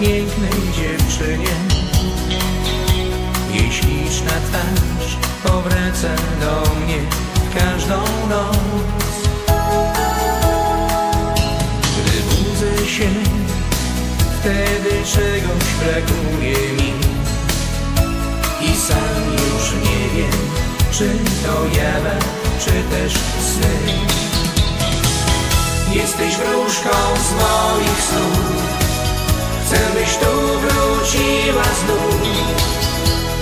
pięknej dziewczynie. Jej śliczna twarz powraca do mnie każdą noc. Gdy budzę się, wtedy czegoś brakuje mi. I sam już nie wiem, czy to jawa, czy też sny. Jesteś wróżką z moich snów Chcę byś tu wróciła znów.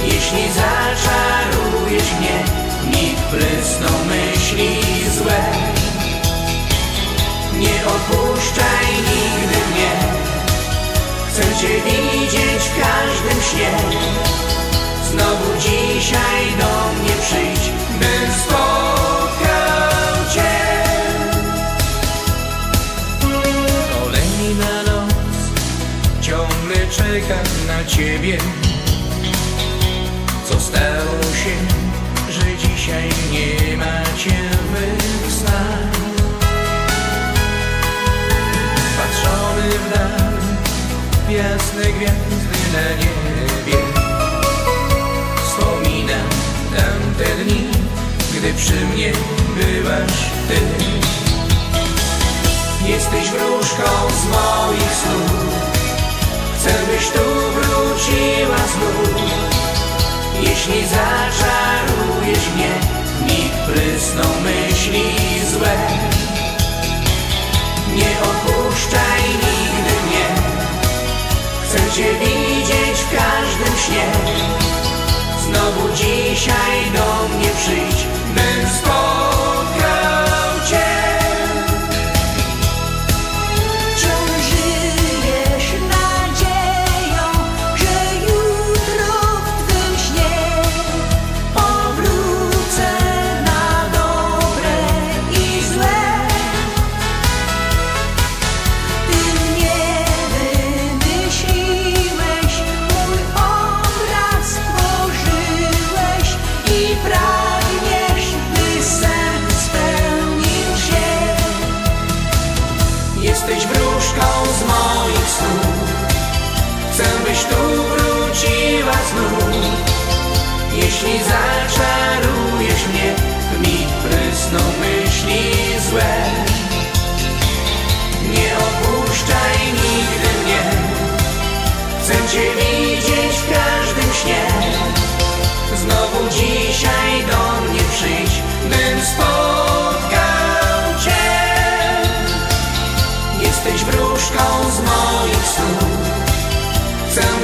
Jeśli zaczarujesz mnie Nikt prysną myśli złe. Nie opuszczaj nigdy mnie. Chcę Cię widzieć w każdym śnie. Znowu dzisiaj do Czekam na Ciebie. Co stało się, że dzisiaj nie ma Cię w mych snach Patrzony w dal w jasne gwiazdy na niebie. Wspominam tamte dni, gdy przy mnie byłaś Ty. Jesteś wróżką z moich snów Chcę byś byś tu wróciła znów. Jeśli zaczarujesz mnie W mig prysną myśli złe. Nie opuszczaj nigdy mnie. Chcę Cię widzieć w każdym śnie. Znowu dzisiaj do mnie przyjdź Bym spotkał Cię. Jesteś wróżką z moich snów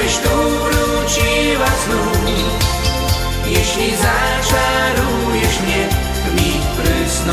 byś tu wróciła znów. Jeśli zaczarujesz mnie W mig prysną